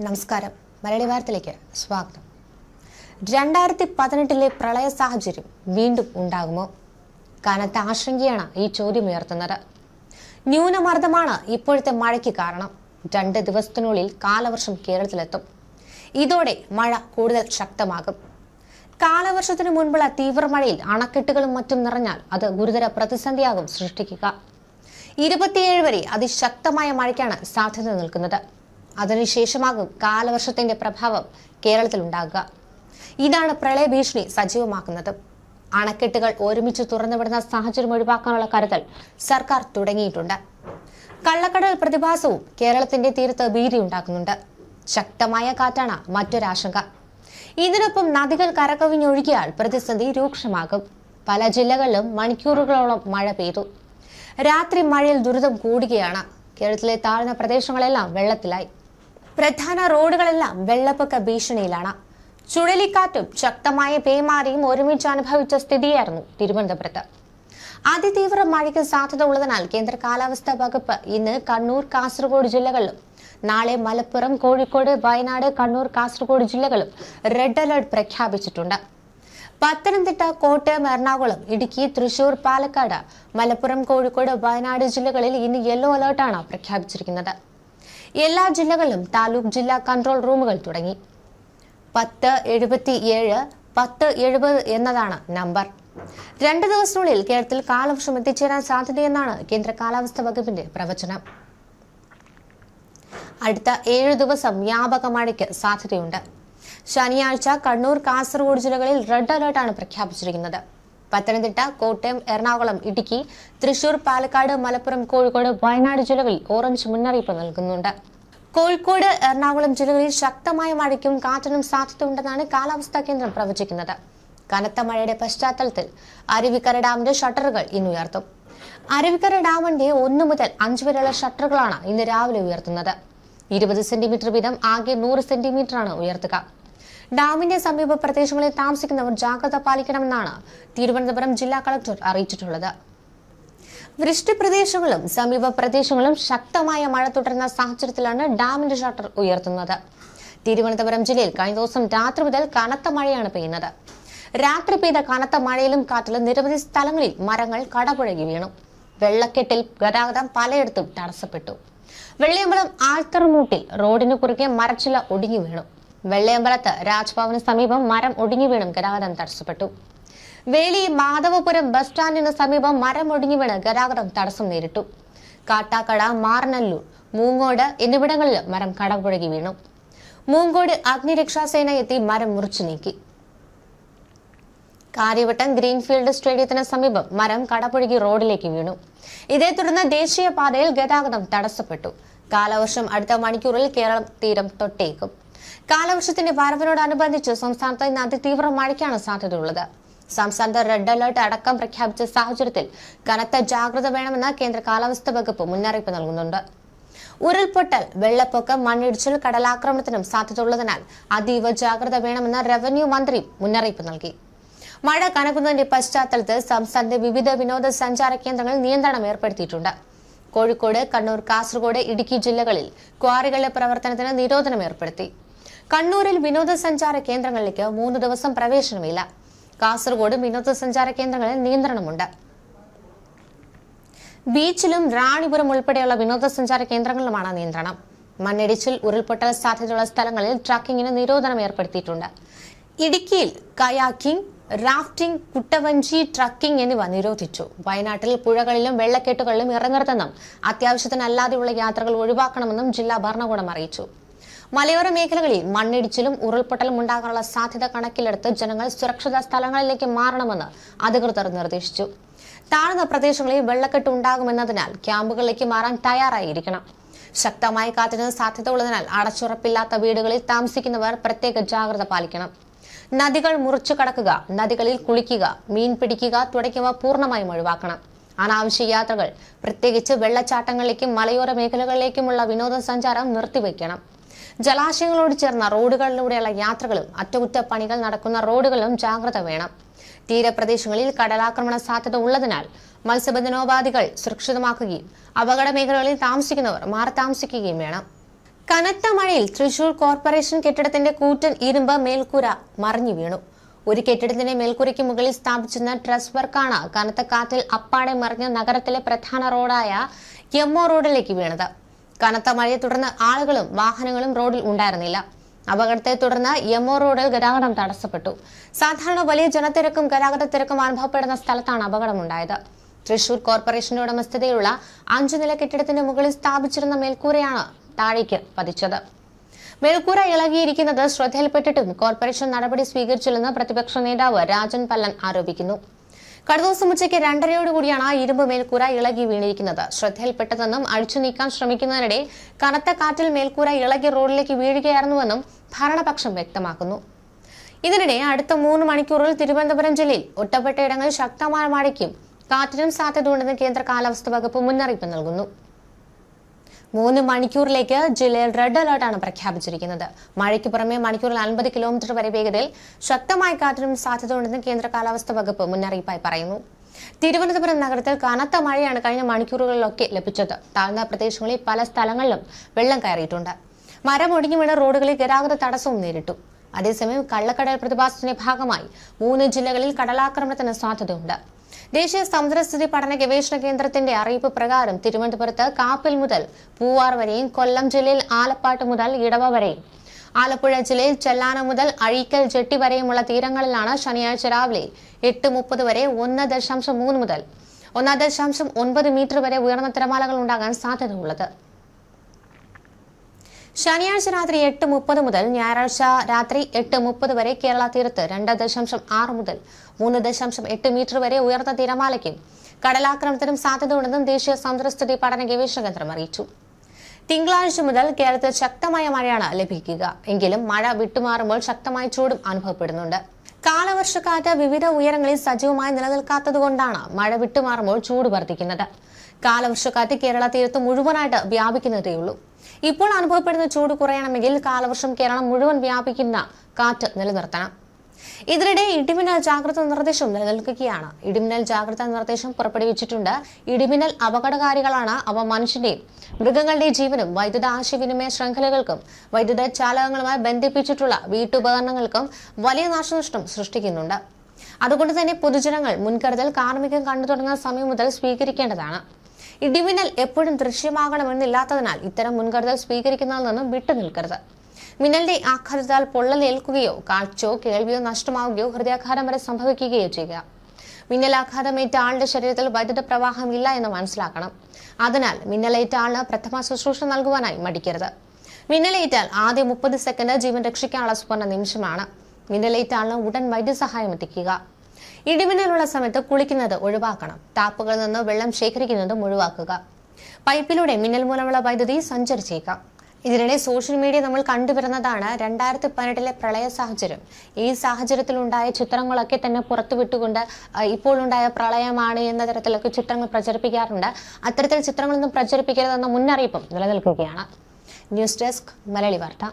നമസ്കാരം. മലയാളി വാർത്തയിലേക്ക് സ്വാഗതം. രണ്ടായിരത്തി പതിനെട്ടിലെ പ്രളയ സാഹചര്യം വീണ്ടും ഉണ്ടാകുമോ? കനത്ത ആശങ്കയാണ് ഈ ചോദ്യം ഉയർത്തുന്നത്. ന്യൂനമർദ്ദമാണ് ഇപ്പോഴത്തെ മഴയ്ക്ക് കാരണം. രണ്ട് ദിവസത്തിനുള്ളിൽ കാലവർഷം കേരളത്തിലെത്തും. ഇതോടെ മഴ കൂടുതൽ ശക്തമാകും. കാലവർഷത്തിന് മുൻപുള്ള തീവ്രമഴയിൽ അണക്കെട്ടുകളും മറ്റും നിറഞ്ഞാൽ അത് ഗുരുതര പ്രതിസന്ധിയാകും സൃഷ്ടിക്കുക. ഇരുപത്തിയേഴ് വരെ അതിശക്തമായ മഴയ്ക്കാണ് സാധ്യത നിൽക്കുന്നത്. അതിനുശേഷമാകും കാലവർഷത്തിന്റെ പ്രഭാവം കേരളത്തിൽ ഉണ്ടാകുക ഇതാണ് പ്രളയ ഭീഷണി സജീവമാക്കുന്നത്. അണക്കെട്ടുകൾ ഒരുമിച്ച് തുറന്നുവിടുന്ന സാഹചര്യം ഒഴിവാക്കാനുള്ള കരുതൽ സർക്കാർ തുടങ്ങിയിട്ടുണ്ട്. കള്ളക്കടൽ പ്രതിഭാസവും കേരളത്തിന്റെ തീരത്ത് ഭീതി ഉണ്ടാക്കുന്നുണ്ട് ശക്തമായ കാറ്റാണ് മറ്റൊരാശങ്ക ഇതിനൊപ്പം നദികൾ കരകവിഞ്ഞൊഴുകിയാൽ പ്രതിസന്ധി രൂക്ഷമാകും. പല ജില്ലകളിലും മണിക്കൂറുകളോളം മഴ പെയ്തു. രാത്രി മഴയിൽ ദുരിതം കൂടുകയാണ്. കേരളത്തിലെ താഴ്ന്ന പ്രദേശങ്ങളെല്ലാം വെള്ളത്തിലായി. പ്രധാന റോഡുകളെല്ലാം വെള്ളപ്പൊക്ക ഭീഷണിയിലാണ്. ചുഴലിക്കാറ്റും ശക്തമായ പേമാരിയും ഒരുമിച്ച് അനുഭവിച്ച സ്ഥിതിയായിരുന്നു തിരുവനന്തപുരത്ത്. അതിതീവ്ര മഴയ്ക്ക് സാധ്യത ഉള്ളതിനാൽ കേന്ദ്ര കാലാവസ്ഥാ വകുപ്പ് ഇന്ന് കണ്ണൂർ കാസർഗോഡ് ജില്ലകളിലും നാളെ മലപ്പുറം കോഴിക്കോട് വയനാട് കണ്ണൂർ കാസർഗോഡ് ജില്ലകളിലും റെഡ് അലർട്ട് പ്രഖ്യാപിച്ചിട്ടുണ്ട്. പത്തനംതിട്ട കോട്ടയം എറണാകുളം ഇടുക്കി തൃശൂർ പാലക്കാട് മലപ്പുറം കോഴിക്കോട് വയനാട് ജില്ലകളിൽ ഇന്ന് യെല്ലോ അലർട്ടാണ് പ്രഖ്യാപിച്ചിരിക്കുന്നത്. എല്ലാ ജില്ലകളിലും താലൂക്ക് ജില്ലാ കൺട്രോൾ റൂമുകൾ തുടങ്ങി. പത്ത് എഴുപത്തി ഏഴ് പത്ത് എഴുപത് എന്നതാണ് നമ്പർ. രണ്ട് ദിവസത്തിനുള്ളിൽ കേരളത്തിൽ കാലവർഷം എത്തിച്ചേരാൻ സാധ്യതയെന്നാണ് കേന്ദ്ര കാലാവസ്ഥാ വകുപ്പിന്റെ പ്രവചനം. അടുത്ത ഏഴു ദിവസം വ്യാപക മഴയ്ക്ക് സാധ്യതയുണ്ട്. ശനിയാഴ്ച കണ്ണൂർ കാസർഗോഡ് ജില്ലകളിൽ റെഡ് അലർട്ടാണ് പ്രഖ്യാപിച്ചിരിക്കുന്നത്. പത്തനംതിട്ട കോട്ടയം എറണാകുളം ഇടുക്കി തൃശൂർ പാലക്കാട് മലപ്പുറം കോഴിക്കോട് വയനാട് ജില്ലകളിൽ ഓറഞ്ച് മുന്നറിയിപ്പ് നൽകുന്നുണ്ട്. കോഴിക്കോട് എറണാകുളം ജില്ലകളിൽ ശക്തമായ മഴയ്ക്കും കാറ്റിനും സാധ്യതയുണ്ടെന്നാണ് കാലാവസ്ഥാ കേന്ദ്രം പ്രവചിക്കുന്നത്. കനത്ത മഴയുടെ പശ്ചാത്തലത്തിൽ അരുവിക്കര ഡാമിന്റെ ഷട്ടറുകൾ ഇന്ന് ഉയർത്തും. അരുവിക്കര ഡാമിന്റെ ഒന്ന് മുതൽ അഞ്ച് വരെയുള്ള ഷട്ടറുകളാണ് ഇന്ന് രാവിലെ ഉയർത്തുന്നത്. ഇരുപത് സെന്റിമീറ്റർ വീതം ആകെ നൂറ് സെന്റിമീറ്ററാണ് ഉയർത്തുക. ഡാമിന്റെ സമീപ പ്രദേശങ്ങളിൽ താമസിക്കുന്നവർ ജാഗ്രത പാലിക്കണമെന്നാണ് തിരുവനന്തപുരം ജില്ലാ കളക്ടർ അറിയിച്ചിട്ടുള്ളത്. വൃഷ്ടി പ്രദേശങ്ങളും സമീപ പ്രദേശങ്ങളും ശക്തമായ മഴ തുടരുന്ന സാഹചര്യത്തിലാണ് ഡാമിന്റെ ഷട്ടർ ഉയർത്തുന്നത്. തിരുവനന്തപുരം ജില്ലയിൽ കഴിഞ്ഞ ദിവസം രാത്രി മുതൽ കനത്ത മഴയാണ് പെയ്യുന്നത്. രാത്രി പെയ്ത കനത്ത മഴയിലും കാറ്റിലും നിരവധി സ്ഥലങ്ങളിൽ മരങ്ങൾ കടപുഴകി വീണു. വെള്ളക്കെട്ടിൽ ഗതാഗതം പലയിടത്തും തടസ്സപ്പെട്ടു. വെള്ളിയമ്പലം ആൽത്തർമൂട്ടിൽ റോഡിന് കുറുകെ മരച്ചില ഒടിഞ്ഞു വീണു. വെള്ളയമ്പലത്ത് രാജ്ഭവന് സമീപം മരം ഒടിഞ്ഞു വീണും ഗതാഗതം തടസ്സപ്പെട്ടു. വേലി മാധവപുരം ബസ് സ്റ്റാൻഡിന് സമീപം മരം ഒടിഞ്ഞു വീണ് ഗതാഗതം തടസ്സം നേരിട്ടു. കാട്ടാക്കട മാർനല്ലൂർ മൂങ്ങോട് എന്നിവിടങ്ങളിൽ മരം കടപുഴകി വീണു. മൂങ്കോട് അഗ്നിരക്ഷാസേന എത്തി മരം മുറിച്ചു നീക്കി. കാര്യവട്ടം ഗ്രീൻഫീൽഡ് സ്റ്റേഡിയത്തിന് സമീപം മരം കടപുഴകി റോഡിലേക്ക് വീണു. ഇതേ തുടർന്ന് ദേശീയപാതയിൽ ഗതാഗതം തടസ്സപ്പെട്ടു. കാലവർഷം അടുത്ത മണിക്കൂറിൽ കേരളം തീരം തൊട്ടേക്കും. കാലവർഷത്തിന്റെ വരവിനോടനുബന്ധിച്ച് സംസ്ഥാനത്ത് ഇന്ന് അതിതീവ്ര മഴയ്ക്കാണ് സാധ്യതയുള്ളത്. സംസ്ഥാനത്ത് റെഡ് അലർട്ട് അടക്കം പ്രഖ്യാപിച്ച സാഹചര്യത്തിൽ കനത്ത ജാഗ്രത വേണമെന്ന് കേന്ദ്ര കാലാവസ്ഥാ വകുപ്പ് മുന്നറിയിപ്പ് നൽകുന്നുണ്ട്. ഉരുൾപൊട്ടൽ വെള്ളപ്പൊക്കം മണ്ണിടിച്ചിൽ കടലാക്രമണത്തിനും സാധ്യതയുള്ളതിനാൽ അതീവ ജാഗ്രത വേണമെന്ന് റവന്യൂ മന്ത്രി മുന്നറിയിപ്പ് നൽകി. മഴ കനക്കുന്നതിന്റെ പശ്ചാത്തലത്തിൽ സംസ്ഥാനത്തെ വിവിധ വിനോദസഞ്ചാര കേന്ദ്രങ്ങളിൽ നിയന്ത്രണം ഏർപ്പെടുത്തിയിട്ടുണ്ട്. കോഴിക്കോട് കണ്ണൂർ കാസർഗോഡ് ഇടുക്കി ജില്ലകളിൽ ക്വാറികളുടെ പ്രവർത്തനത്തിന് നിരോധനം ഏർപ്പെടുത്തി. കണ്ണൂരിൽ വിനോദസഞ്ചാര കേന്ദ്രങ്ങളിലേക്ക് മൂന്ന് ദിവസം പ്രവേശനമില്ല. കാസർഗോഡ് വിനോദസഞ്ചാര കേന്ദ്രങ്ങളിൽ നിയന്ത്രണമുണ്ട്. ബീച്ചിലും റാണിപുരം ഉൾപ്പെടെയുള്ള വിനോദസഞ്ചാര കേന്ദ്രങ്ങളിലുമാണ് നിയന്ത്രണം. മണ്ണിടിച്ചിൽ ഉരുൾപൊട്ടൽ സാധ്യതയുള്ള സ്ഥലങ്ങളിൽ ട്രക്കിങ്ങിന് നിരോധനം ഏർപ്പെടുത്തിയിട്ടുണ്ട്. ഇടുക്കിയിൽ കയാക്കിംഗ് റാഫ്റ്റിംഗ് കുട്ടവഞ്ചി ട്രക്കിംഗ് എന്നിവ നിരോധിച്ചു. വയനാട്ടിൽ പുഴകളിലും വെള്ളക്കെട്ടുകളിലും ഇറങ്ങരുതെന്നും അത്യാവശ്യത്തിനല്ലാതെയുള്ള യാത്രകൾ ഒഴിവാക്കണമെന്നും ജില്ലാ ഭരണകൂടം അറിയിച്ചു. മലയോര മേഖലകളിൽ മണ്ണിടിച്ചിലും ഉരുൾപൊട്ടലും ഉണ്ടാകാനുള്ള സാധ്യത കണക്കിലെടുത്ത് ജനങ്ങൾ സുരക്ഷിത സ്ഥലങ്ങളിലേക്ക് മാറണമെന്ന് അധികൃതർ നിർദ്ദേശിച്ചു. താഴ്ന്ന പ്രദേശങ്ങളിൽ വെള്ളക്കെട്ട് ഉണ്ടാകുമെന്നതിനാൽ ക്യാമ്പുകളിലേക്ക് മാറാൻ തയ്യാറായിരിക്കണം. ശക്തമായ കാറ്റിന് സാധ്യത ഉള്ളതിനാൽ അടച്ചുറപ്പില്ലാത്ത വീടുകളിൽ താമസിക്കുന്നവർ പ്രത്യേക ജാഗ്രത പാലിക്കണം. നദികൾ മുറിച്ചു കടക്കുക നദികളിൽ കുളിക്കുക മീൻ പിടിക്കുക തുടങ്ങിയവ പൂർണമായും ഒഴിവാക്കണം. അനാവശ്യ യാത്രകൾ പ്രത്യേകിച്ച് വെള്ളച്ചാട്ടങ്ങളിലേക്കും മലയോര മേഖലകളിലേക്കുമുള്ള വിനോദസഞ്ചാരം നിർത്തിവെക്കണം ജലാശയങ്ങളോട് ചേർന്ന റോഡുകളിലൂടെയുള്ള യാത്രകളും അറ്റകുറ്റപ്പണികൾ നടക്കുന്ന റോഡുകളും ജാഗ്രത വേണം. തീരപ്രദേശങ്ങളിൽ കടലാക്രമണ സാധ്യത ഉള്ളതിനാൽ മത്സ്യബന്ധനോപാധികൾ സുരക്ഷിതമാക്കുകയും അപകട മേഖലകളിൽ താമസിക്കുന്നവർ മാറി താമസിക്കുകയും വേണം. കനത്ത മഴയിൽ തൃശൂർ കോർപ്പറേഷൻ കെട്ടിടത്തിന്റെ കൂറ്റൻ ഇരുമ്പ് മേൽക്കൂര മറിഞ്ഞു വീണു. ഒരു കെട്ടിടത്തിന്റെ മേൽക്കൂരയ്ക്ക് മുകളിൽ സ്ഥാപിച്ചിരുന്ന ട്രസ് വർക്കാണ് കനത്ത കാറ്റിൽ അപ്പാടെ മറിഞ്ഞ നഗരത്തിലെ പ്രധാന റോഡായ എംഒ റോഡിലേക്ക് വീണത്. കനത്ത മഴയെ തുടർന്ന് ആളുകളും വാഹനങ്ങളും റോഡിൽ ഉണ്ടായിരുന്നില്ല. അപകടത്തെ തുടർന്ന് യമോ റോഡിൽ ഗതാഗതം തടസ്സപ്പെട്ടു. സാധാരണ വലിയ ജനത്തിരക്കും ഗതാഗത തിരക്കും അനുഭവപ്പെടുന്ന സ്ഥലത്താണ് അപകടമുണ്ടായത്. തൃശൂർ കോർപ്പറേഷന്റെ ഉടമസ്ഥതയിലുള്ള അഞ്ചു നില കെട്ടിടത്തിന്റെ മുകളിൽ സ്ഥാപിച്ചിരുന്ന മേൽക്കൂരയാണ് താഴേക്ക് പതിച്ചത്. മേൽക്കൂര ഇളകിയിരിക്കുന്നത് ശ്രദ്ധയിൽപ്പെട്ടിട്ടും കോർപ്പറേഷൻ നടപടി സ്വീകരിച്ചില്ലെന്ന് പ്രതിപക്ഷ നേതാവ് രാജൻ പല്ലൻ ആരോപിക്കുന്നു. കഴിഞ്ഞ ദിവസം ഉച്ചയ്ക്ക് രണ്ടരയോടുകൂടിയാണ് ആ ഇരുമ്പ് മേൽക്കൂര ഇളകി വീണിരിക്കുന്നത്. ശ്രദ്ധയിൽപ്പെട്ടതെന്നും അഴിച്ചു നീക്കാൻ ശ്രമിക്കുന്നതിനിടെ കനത്ത കാറ്റിൽ മേൽക്കൂര ഇളകി റോഡിലേക്ക് വീഴുകയായിരുന്നുവെന്നും ഭരണപക്ഷം വ്യക്തമാക്കുന്നു. ഇതിനിടെ അടുത്ത മൂന്ന് മണിക്കൂറിൽ തിരുവനന്തപുരം ജില്ലയിൽ ഒറ്റപ്പെട്ടയിടങ്ങളിൽ ശക്തമായ മഴയ്ക്കും കാറ്റിനും സാധ്യതയുണ്ടെന്ന് കേന്ദ്ര കാലാവസ്ഥാ വകുപ്പ് മുന്നറിയിപ്പ് നൽകുന്നു. മൂന്ന് മണിക്കൂറിലേക്ക് ജില്ലയിൽ റെഡ് അലർട്ടാണ് പ്രഖ്യാപിച്ചിരിക്കുന്നത്. മഴയ്ക്ക് പുറമെ മണിക്കൂറിൽ അൻപത് കിലോമീറ്റർ വരെ വേഗതയിൽ ശക്തമായ കാറ്റിനും സാധ്യതയുണ്ടെന്ന് കേന്ദ്ര കാലാവസ്ഥാ വകുപ്പ് മുന്നറിയിപ്പായി പറയുന്നു. തിരുവനന്തപുരം നഗരത്തിൽ കനത്ത മഴയാണ് കഴിഞ്ഞ മണിക്കൂറുകളിലൊക്കെ ലഭിച്ചത്. താഴ്ന്ന പ്രദേശങ്ങളിൽ പല സ്ഥലങ്ങളിലും വെള്ളം കയറിയിട്ടുണ്ട്. മരം ഒടിഞ്ഞു വീണ റോഡുകളിൽ ഗതാഗത തടസ്സവും നേരിട്ടു. അതേസമയം കള്ളക്കടൽ പ്രതിഭാസത്തിന്റെ ഭാഗമായി മൂന്ന് ജില്ലകളിൽ കടലാക്രമണത്തിന് സാധ്യതയുണ്ട്. ദേശീയ സമുദ്രസ്ഥിതി പഠന ഗവേഷണ കേന്ദ്രത്തിന്റെ അറിയിപ്പ് പ്രകാരം തിരുവനന്തപുരത്ത് കാപ്പിൽ മുതൽ പൂവാർ വരെയും കൊല്ലം ജില്ലയിൽ ആലപ്പാട്ട് മുതൽ ഇടവ വരെയും. ആലപ്പുഴ ജില്ലയിൽ ചെല്ലാന മുതൽ അഴീക്കൽ ജെട്ടി വരെയുമുള്ള തീരങ്ങളിലാണ് ശനിയാഴ്ച രാവിലെ എട്ട് മുപ്പത് വരെ ഒന്ന് ദശാംശം മൂന്ന് മുതൽ ഒന്ന് ദശാംശം ഒൻപത് മീറ്റർ വരെ ഉയർന്ന തിരമാലകൾ ഉണ്ടാകാൻ സാധ്യതയുള്ളത്. ശനിയാഴ്ച രാത്രി എട്ട് മുപ്പത് മുതൽ ഞായറാഴ്ച രാത്രി എട്ട് മുപ്പത് വരെ കേരള തീരത്ത് രണ്ട് ദശാംശം ആറ് മുതൽ മൂന്ന് ദശാംശം എട്ട് മീറ്റർ വരെ ഉയർന്ന തിരമാലയ്ക്കും കടലാക്രമണത്തിനും സാധ്യതയുണ്ടെന്നും ദേശീയ സമുദ്രസ്ഥിതി പഠന ഗവേഷണ കേന്ദ്രം അറിയിച്ചു. തിങ്കളാഴ്ച മുതൽ കേരളത്തിൽ ശക്തമായ മഴയാണ് ലഭിക്കുക. എങ്കിലും മഴ വിട്ടുമാറുമ്പോൾ ശക്തമായ ചൂടും അനുഭവപ്പെടുന്നുണ്ട്. കാലവർഷക്കാറ്റ് വിവിധ ഉയരങ്ങളിൽ സജീവമായി നിലനിൽക്കാത്തതുകൊണ്ടാണ് മഴ വിട്ടുമാറുമ്പോൾ ചൂട് വർദ്ധിക്കുന്നത്. കാലവർഷക്കാറ്റ് കേരള തീരത്ത് മുഴുവനായിട്ട് വ്യാപിക്കുന്നതേയുള്ളൂ ഇപ്പോൾ അനുഭവപ്പെടുന്ന ചൂട് കുറയണമെങ്കിൽ കാലവർഷം കേരളം മുഴുവൻ വ്യാപിക്കുന്ന കാറ്റ് നിലനിർത്തണം. ഇതിനിടെ ഇടിമിന്നൽ ജാഗ്രതാ നിർദ്ദേശം നിലനിൽക്കുകയാണ്. ഇടിമിന്നൽ ജാഗ്രതാ നിർദ്ദേശം പുറപ്പെടുവിച്ചിട്ടുണ്ട്. ഇടിമിനൽ അപകടകാരികളാണ് അവ മനുഷ്യന്റെയും മൃഗങ്ങളുടെയും ജീവനും വൈദ്യുത ആശയവിനിമയ ശൃംഖലകൾക്കും വൈദ്യുത ചാലകങ്ങളുമായി ബന്ധിപ്പിച്ചിട്ടുള്ള വീട്ടുപകരണങ്ങൾക്കും വലിയ നാശനഷ്ടം സൃഷ്ടിക്കുന്നുണ്ട്. അതുകൊണ്ട് തന്നെ പൊതുജനങ്ങൾ മുൻകരുതൽ കാർമ്മികം കണ്ടു തുടങ്ങുന്ന സമയം മുതൽ സ്വീകരിക്കേണ്ടതാണ്. ഇടിമിന്നൽ എപ്പോഴും ദൃശ്യമാകണമെന്നില്ലാത്തതിനാൽ ഇത്തരം മുൻകരുതൽ സ്വീകരിക്കുന്നതിൽ നിന്നും വിട്ടുനിൽക്കരുത്. മിന്നലിന്റെ ആഘാതത്താൽ പൊള്ളലേൽക്കുകയോ കാഴ്ചയോ കേൾവിയോ നഷ്ടമാവുകയോ ഹൃദയാഘാതം വരെ സംഭവിക്കുകയോ ചെയ്യുക. മിന്നലാഘാതമേറ്റ ആളുടെ ശരീരത്തിൽ വൈദ്യുത പ്രവാഹം ഇല്ല എന്ന് മനസ്സിലാക്കണം. അതിനാൽ മിന്നലേറ്റ ആളിന് പ്രഥമ ശുശ്രൂഷ നൽകുവാനായി മടിക്കരുത്. മിന്നലേറ്റാൽ ആദ്യ മുപ്പത് സെക്കൻഡ് ജീവൻ രക്ഷിക്കാനുള്ള സുവർണ നിമിഷമാണ്. മിന്നലേറ്റ ആളിന് ഉടൻ വൈദ്യസഹായം എത്തിക്കുക. ഇടിമിന്നലുള്ള സമയത്ത് കുളിക്കുന്നത് ഒഴിവാക്കണം. ടാപ്പുകളിൽ നിന്ന് വെള്ളം ശേഖരിക്കുന്നതും ഒഴിവാക്കുക. പൈപ്പിലൂടെ മിന്നൽ മൂലമുള്ള വൈദ്യുതി സഞ്ചരിച്ചേക്കാം. ഇതിനിടെ സോഷ്യൽ മീഡിയ നമ്മൾ കണ്ടുവരുന്നതാണ് രണ്ടായിരത്തി പതിനെട്ടിലെ പ്രളയ സാഹചര്യം. ഈ സാഹചര്യത്തിൽ സാഹചര്യത്തിലുണ്ടായ ചിത്രങ്ങളൊക്കെ തന്നെ പുറത്തുവിട്ടുകൊണ്ട് ഇപ്പോൾ ഉണ്ടായ പ്രളയമാണ് എന്ന തരത്തിലൊക്കെ ചിത്രങ്ങൾ പ്രചരിപ്പിക്കാറുണ്ട്. അത്തരത്തിൽ ചിത്രങ്ങളൊന്നും പ്രചരിപ്പിക്കരുതെന്ന മുന്നറിയിപ്പും നിലനിൽക്കുകയാണ്. ന്യൂസ് ഡെസ്ക് മലയാളി വാർത്ത.